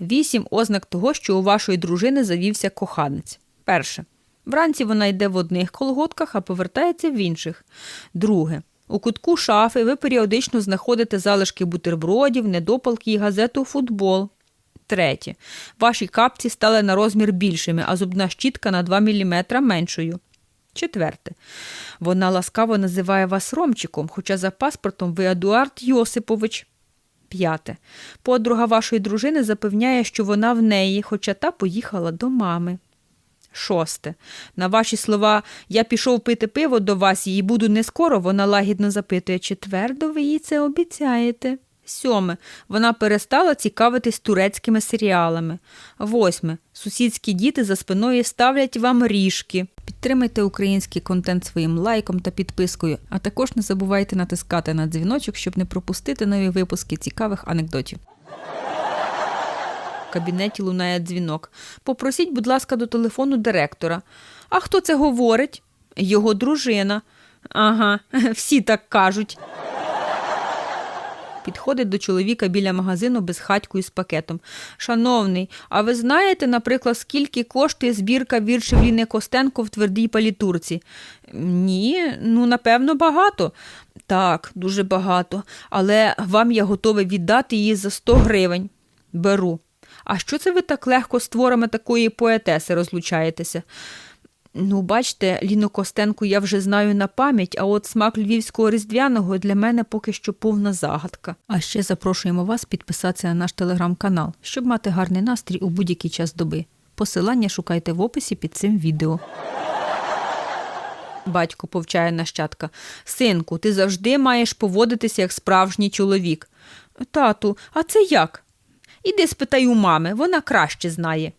Вісім ознак того, що у вашої дружини завівся коханець. Перше. Вранці вона йде в одних колготках, а повертається в інших. Друге. У кутку шафи ви періодично знаходите залишки бутербродів, недопалки і газету Футбол. Третє. Ваші капці стали на розмір більшими, а зубна щітка на 2 мм меншою. Четверте. Вона ласкаво називає вас Ромчиком, хоча за паспортом ви Едуард Йосипович. П'яте. Подруга вашої дружини запевняє, що вона в неї, хоча та поїхала до мами. Шосте. На ваші слова я пішов пити пиво до вас і буду не скоро, вона лагідно запитує, чи твердо ви їй це обіцяєте. Сьоме. Вона перестала цікавитись турецькими серіалами. Восьме. Сусідські діти за спиною ставлять вам ріжки. Підтримайте український контент своїм лайком та підпискою, а також не забувайте натискати на дзвіночок, щоб не пропустити нові випуски цікавих анекдотів. В кабінеті лунає дзвінок. Попросіть, будь ласка, до телефону директора. А хто це говорить? Його дружина. Ага, всі так кажуть. Підходить до чоловіка біля магазину безхатькою з пакетом. Шановний, а ви знаєте, наприклад, скільки коштує збірка віршів Ліни Костенко в твердій палітурці? Ні, ну напевно, багато. Так, дуже багато. Але вам я готовий віддати її за 100 гривень. Беру. А що це ви так легко з творами такої поетеси розлучаєтеся? Ну, бачите, Ліну Костенку я вже знаю на пам'ять, а от смак львівського різдвяного для мене поки що повна загадка. А ще запрошуємо вас підписатися на наш телеграм-канал, щоб мати гарний настрій у будь-який час доби. Посилання шукайте в описі під цим відео. Батько повчає нащадка. Синку, ти завжди маєш поводитися як справжній чоловік. Тату, а це як? Іди спитай у мами, вона краще знає.